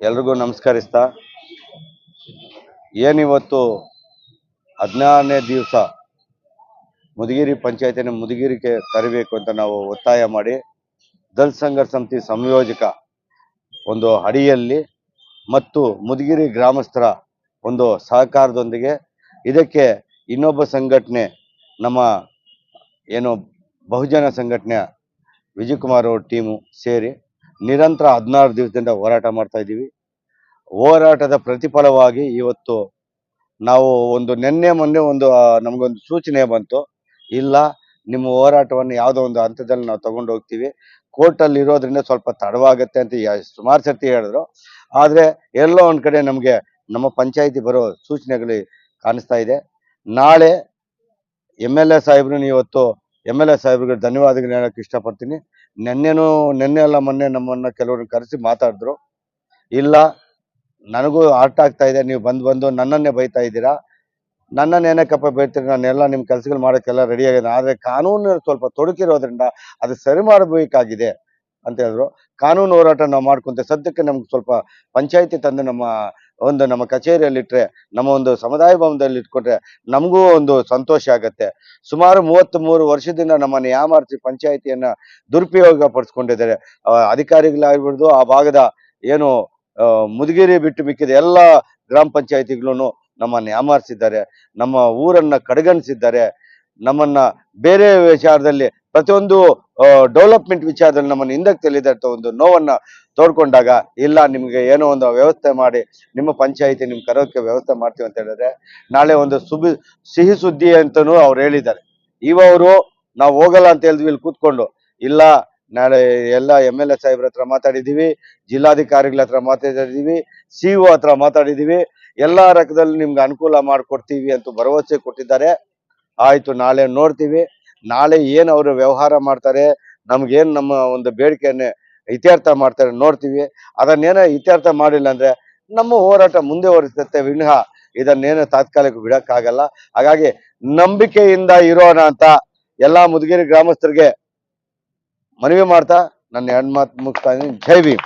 ಎಲ್ರಿಗೂ ನಮಸ್ಕರಿಸ್ತಾ. ಏನಿವತ್ತು ಹದಿನಾರನೇ ದಿವಸ ಮುದಿಗಿರಿ ಪಂಚಾಯತಿನ ಮುದಗಿರಿಗೆ ಕರಿಬೇಕು ಅಂತ ನಾವು ಒತ್ತಾಯ ಮಾಡಿ ದಲ್ ಸಂಘರ್ಷ ಸಮಿತಿ ಸಂಯೋಜಕ ಒಂದು ಅಡಿಯಲ್ಲಿ ಮತ್ತು ಮುದಗಿರಿ ಗ್ರಾಮಸ್ಥರ ಒಂದು ಸಹಕಾರದೊಂದಿಗೆ ಇದಕ್ಕೆ ಇನ್ನೊಬ್ಬ ಸಂಘಟನೆ ನಮ್ಮ ಏನು ಬಹುಜನ ಸಂಘಟನೆಯ ವಿಜಯಕುಮಾರ್ ಅವ್ರ ಟೀಮು ಸೇರಿ ನಿರಂತರ ಹದಿನಾರು ದಿವಸದಿಂದ ಹೋರಾಟ ಮಾಡ್ತಾ ಇದ್ದೀವಿ. ಹೋರಾಟದ ಪ್ರತಿಫಲವಾಗಿ ಇವತ್ತು ನಾವು ಒಂದು ನಿನ್ನೆ ಮೊನ್ನೆ ಒಂದು ನಮಗೊಂದು ಸೂಚನೆ ಬಂತು. ಇಲ್ಲ, ನಿಮ್ಮ ಹೋರಾಟವನ್ನು ಯಾವುದೋ ಒಂದು ಹಂತದಲ್ಲಿ ನಾವು ತಗೊಂಡು ಹೋಗ್ತೀವಿ. ಕೋರ್ಟಲ್ಲಿ ಇರೋದ್ರಿಂದ ಸ್ವಲ್ಪ ತಡವಾಗತ್ತೆ ಅಂತ ಸುಮಾರು ಸರ್ತಿ ಹೇಳಿದ್ರು. ಆದರೆ ಎಲ್ಲೋ ಒಂದು ಕಡೆ ನಮಗೆ ನಮ್ಮ ಪಂಚಾಯಿತಿ ಬರೋ ಸೂಚನೆಗಳು ಕಾಣಿಸ್ತಾ ಇದೆ. ನಾಳೆ ಎಂ ಎಲ್ ಎ ಸಾಹೇಬ್ರು ಇವತ್ತು ಎಂ ಎಲ್ ಎ ಸಾಹೇಬ್ರಿಗೆ ಧನ್ಯವಾದಗಳು ಹೇಳಕ್ಕೆ ಇಷ್ಟಪಡ್ತೀನಿ. ನಿನ್ನೆನೂ, ನಿನ್ನೆ ಅಲ್ಲ, ಮೊನ್ನೆ ನಮ್ಮನ್ನ ಕೆಲವ್ರನ್ನ ಕರೆಸಿ ಮಾತಾಡಿದ್ರು. ಇಲ್ಲ, ನನಗೂ ಆರ್ಟ್ ಆಗ್ತಾ ಇದೆ, ನೀವು ಬಂದು ಬಂದು ನನ್ನನ್ನೇ ಬೈತಾ ಇದ್ದೀರಾ? ನನ್ನನ್ನು ಏನಕ್ಕಪ್ಪ ಬೈತೀರಿ? ನಾನೆಲ್ಲ ನಿಮ್ಮ ಕೆಲಸಗಳು ಮಾಡೋಕ್ಕೆಲ್ಲ ರೆಡಿ ಆಗಿದೆ ಆದರೆ ಕಾನೂನು ಸ್ವಲ್ಪ ತೊಡಕಿರೋದ್ರಿಂದ ಅದು ಸರಿ ಮಾಡಬೇಕಾಗಿದೆ ಅಂತ ಹೇಳಿದ್ರು. ಕಾನೂನು ಹೋರಾಟ ನಾವು ಮಾಡ್ಕೊಂತ. ಸದ್ಯಕ್ಕೆ ನಮ್ಗೆ ಸ್ವಲ್ಪ ಪಂಚಾಯಿತಿ ತಂದು ನಮ್ಮ ಒಂದು ನಮ್ಮ ಕಚೇರಿಯಲ್ಲಿ ಇಟ್ಟರೆ ನಮ್ಮ ಒಂದು ಸಮುದಾಯ ಭವನದಲ್ಲಿ ಇಟ್ಕೊಂಡ್ರೆ ನಮಗೂ ಒಂದು ಸಂತೋಷ ಆಗತ್ತೆ. ಸುಮಾರು ಮೂವತ್ತ್ ಮೂರು ವರ್ಷದಿಂದ ನಮ್ಮ ಯಾಮಾರಿಸಿ ಪಂಚಾಯತಿಯನ್ನ ದುರುಪಯೋಗ ಪಡಿಸ್ಕೊಂಡಿದ್ದಾರೆ ಅಧಿಕಾರಿಗಳಾಗಿರ್ಬೋದು, ಆ ಭಾಗದ ಏನು ಮುದುಗಿರಿ ಬಿಟ್ಟು ಮಿಕ್ಕಿದ ಎಲ್ಲ ಗ್ರಾಮ ಪಂಚಾಯತಿಗಳನ್ನು ನಮ್ಮ ನ್ಯಾಮಾರಿಸಿದ್ದಾರೆ ನಮ್ಮ ಊರನ್ನ ಕಡೆಗಣಿಸಿದ್ದಾರೆ. ನಮ್ಮನ್ನ ಬೇರೆ ವಿಚಾರದಲ್ಲಿ ಪ್ರತಿಯೊಂದು ಡೆವಲಪ್ಮೆಂಟ್ ವಿಚಾರದಲ್ಲಿ ನಮ್ಮನ್ನು ಹಿಂದಕ್ಕೆ ತಳ್ಳಿದ್ದಾರೆ ಅಂತ ಒಂದು ನೋವನ್ನ ತೋಡ್ಕೊಂಡಾಗ, ಇಲ್ಲ, ನಿಮಗೆ ಏನೋ ಒಂದು ವ್ಯವಸ್ಥೆ ಮಾಡಿ, ನಿಮ್ಮ ಪಂಚಾಯಿತಿ ನಿಮ್ ಕರೋಕೆ ವ್ಯವಸ್ಥೆ ಮಾಡ್ತೀವಿ ಅಂತ ಹೇಳಿದ್ರೆ, ನಾಳೆ ಒಂದು ಸುಬಿ, ಸಿಹಿ ಸುದ್ದಿ ಅಂತಲೂ ಅವ್ರು ಹೇಳಿದ್ದಾರೆ. ಇವರು ನಾವು ಹೋಗಲ್ಲ ಅಂತ ಹೇಳಿದ್ವಿ, ಇಲ್ಲಿ ಕೂತ್ಕೊಂಡು. ಇಲ್ಲ, ನಾಳೆ ಎಲ್ಲ ಎಂ ಎಲ್ ಎ ಸಾಹೇಬ್ರ ಹತ್ರ ಮಾತಾಡಿದೀವಿ ಜಿಲ್ಲಾಧಿಕಾರಿಗಳ ಹತ್ರ ಮಾತಾಡಿದೀವಿ ಸಿ ಒ ಹತ್ರ ಮಾತಾಡಿದೀವಿ ಎಲ್ಲಾ ರಕದಲ್ಲಿ ನಿಮ್ಗೆ ಅನುಕೂಲ ಮಾಡಿಕೊಡ್ತೀವಿ ಅಂತ ಭರವಸೆ ಕೊಟ್ಟಿದ್ದಾರೆ. ಆಯ್ತು, ನಾಳೆ ನೋಡ್ತೀವಿ. ನಾಳೆ ಏನು ಅವರು ವ್ಯವಹಾರ ಮಾಡ್ತಾರೆ, ನಮ್ಗೇನು ನಮ್ಮ ಒಂದು ಬೇಡಿಕೆಯನ್ನೇ ಇತ್ಯರ್ಥ ಮಾಡ್ತಾರೆ ನೋಡ್ತೀವಿ. ಅದನ್ನೇನೋ ಇತ್ಯರ್ಥ ಮಾಡಿಲ್ಲ ಅಂದ್ರೆ ನಮ್ಮ ಹೋರಾಟ ಮುಂದೆ ಹೊರಿಸುತ್ತೆ ವಿನಃ ಇದನ್ನೇನು ತಾತ್ಕಾಲಿಕ ಬಿಡಕ್ಕಾಗಲ್ಲ. ಹಾಗಾಗಿ ನಂಬಿಕೆಯಿಂದ ಇರೋಣ ಅಂತ ಎಲ್ಲಾ ಮುದುಗಿರಿ ಗ್ರಾಮಸ್ಥರಿಗೆ ಮನವಿ ಮಾಡ್ತಾ ನನ್ನ ಎರಡು ಮಾತು ಮುಗಿಸ್ತಾ ಇದ್ದೀನಿ. ಜೈ ಭೀಮ್.